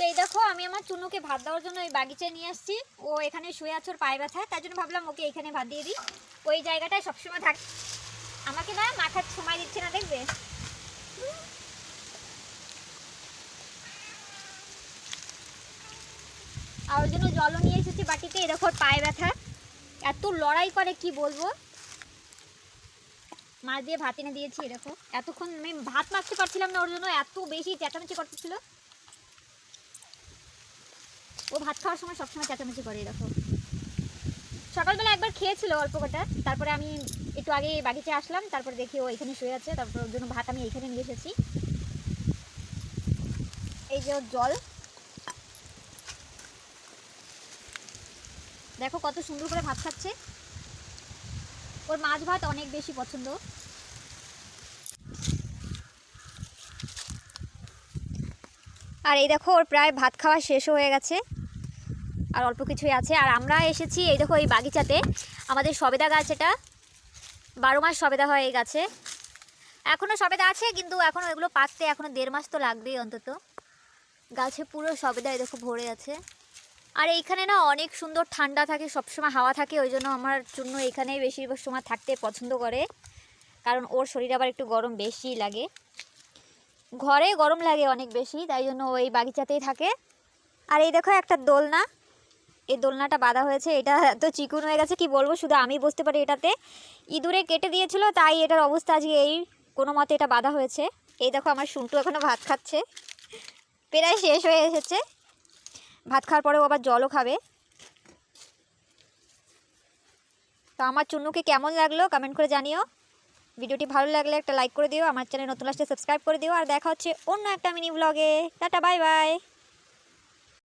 তো এই দেখো, আমি আমার চুনুকে ভাত দেওয়ার জন্য ওই বাগিচায় নিয়ে আসছি। ও এখানে শুয়ে আছে, ওর পায়ে ব্যথা তাই জন্য ভাবলাম ওকে এখানে ভাত দিয়ে দিই। ওই জায়গাটায় সবসময় থাক আমাকে না মাথার সময় দিচ্ছে না, দেখবে? আর ওর জন্য জলও নিয়ে এসেছি বাটিতে ওর পায়ে ব্যথা। এত লড়াই করে, কি বলব? মাছ দিয়ে ভাত এনে দিয়েছি এরকম এতক্ষণ আমি ভাত মাখতে পারছিলাম না, ওর জন্য এত বেশি চেঁচামেচি করতেছিল। ও ভাত খাওয়ার সময় সবসময় চেঁচামেচি করে এরকম সকালবেলা একবার খেয়েছিল অল্প কটা, তারপরে আমি একটু আগে বাগিচে আসলাম, তারপরে দেখি ও এখানে শুয়ে আছে, তারপর ওর জন্য ভাত আমি এখানে নিয়ে এসেছি। এই যে ওর জল। দেখো কত সুন্দর করে ভাত খাচ্ছে। ওর মাছ ভাত অনেক বেশি পছন্দ। আর এই দেখো ওর প্রায় ভাত খাওয়া শেষ হয়ে গেছে। আর অল্প কিছুই আছে। আর আমরা এসেছি, এই দেখো এই বাগিচাতে। আমাদের সবেদা গাছ এটা বারো মাস সবেদা হয় এই গাছে। এখনও সবেদা আছে, কিন্তু এখনও এগুলো পাকতে এখনও দেড় মাস তো লাগবেই অন্তত। গাছে পুরো সবেদা এই দেখো ভরে আছে। আর এইখানে না অনেক সুন্দর ঠান্ডা থাকে, সবসময় হাওয়া থাকে, ওই জন্য আমার জন্য এখানেই বেশিরভাগ সময় থাকতে পছন্দ করে। কারণ ওর শরীর আবার একটু গরম বেশি লাগে। ঘরে গরম লাগে অনেক বেশি, তাই জন্য ওই বাগিচাতেই থাকে। আর এই দেখো একটা দোলনা। এই দোলনাটা বাঁধা হয়েছে, এটা তো চিকুন হয়ে গেছে, কি বলব? শুধু আমি বুঝতে পারি এটাতে। ইঁদুরে কেটে দিয়েছিল, তাই এটার অবস্থা আজকে এই কোনো মতে এটা বাঁধা হয়েছে। এই দেখো আমার শুন্টু এখনও ভাত খাচ্ছে। প্রায় শেষ হয়ে এসেছে। ভাত খাওয়ার পরেও আবার জলও খাবে। তো আমার চুন্নুকে কেমন লাগল কমেন্ট করে জানিও। ভিডিওটি ভালো লাগলে একটা লাইক করে দিও, আমার চ্যানেল নতুন আসলে সাবস্ক্রাইব করে দিও, আর দেখা হচ্ছে অন্য একটা মিনি ব্লগে টাটা বাই বাই